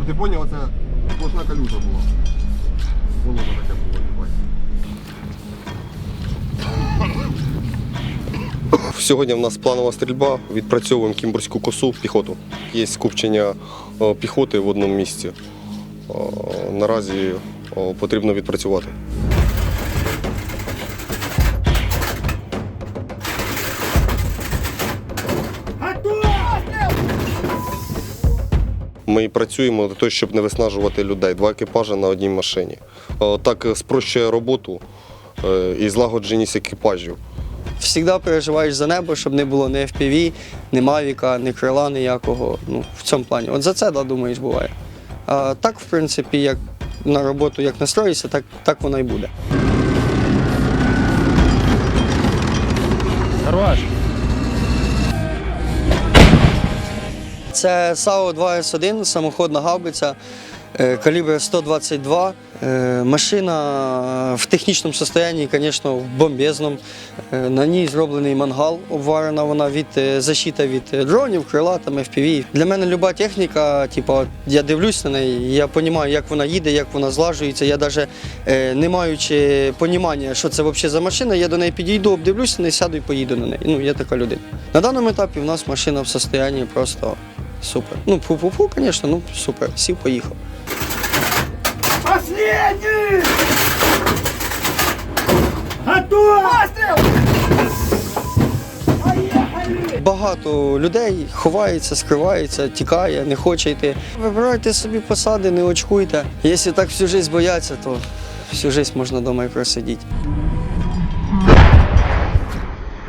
Щоб ти поняв, це сплошна калюжа була. Болото таке було, їбать. Сьогодні в нас планова стрільба. Відпрацьовуємо кімбурську косу піхоту. Є скупчення е, піхоти в одному місці. Е, Наразі е, потрібно відпрацювати. Ми працюємо для того, щоб не виснажувати людей. Два екіпажі на одній машині. Е, Так спрощує роботу е, і злагодженість екіпажів. Всігда переживаєш за небо, щоб не було ні FPV, ні Мавіка, ні крила ніякого. Ну, в цьому плані. От за це, да, думаєш, буває. А так, в принципі, як на роботу як настроїшся, так, так воно і буде. Хорош. Це САУ 2С1, самоходна гаубиця, е, калібр 122. Е, Машина в технічному стані, звісно, в бомбезному. Е, На ній зроблений мангал, обварена вона від е, защита від е, дронів, крила, там, FPV. Для мене люба техніка, типу, я дивлюсь на неї, я розумію, як вона їде, як вона злажується. Я навіть не маючи розуміння, що це взагалі за машина, я до неї підійду, обдивлюсь на неї, сяду і поїду на неї. Ну, я така людина. На даному етапі в нас машина в стані просто супер. Ну, фу-фу-фу, звісно, ну супер. Сів, поїхав. Последний! Готов! Багато людей ховається, скривається, тікає, не хоче йти. Вибирайте собі посади, не очкуйте. Якщо так всю життя бояться, то всю життя можна вдома і просидіти.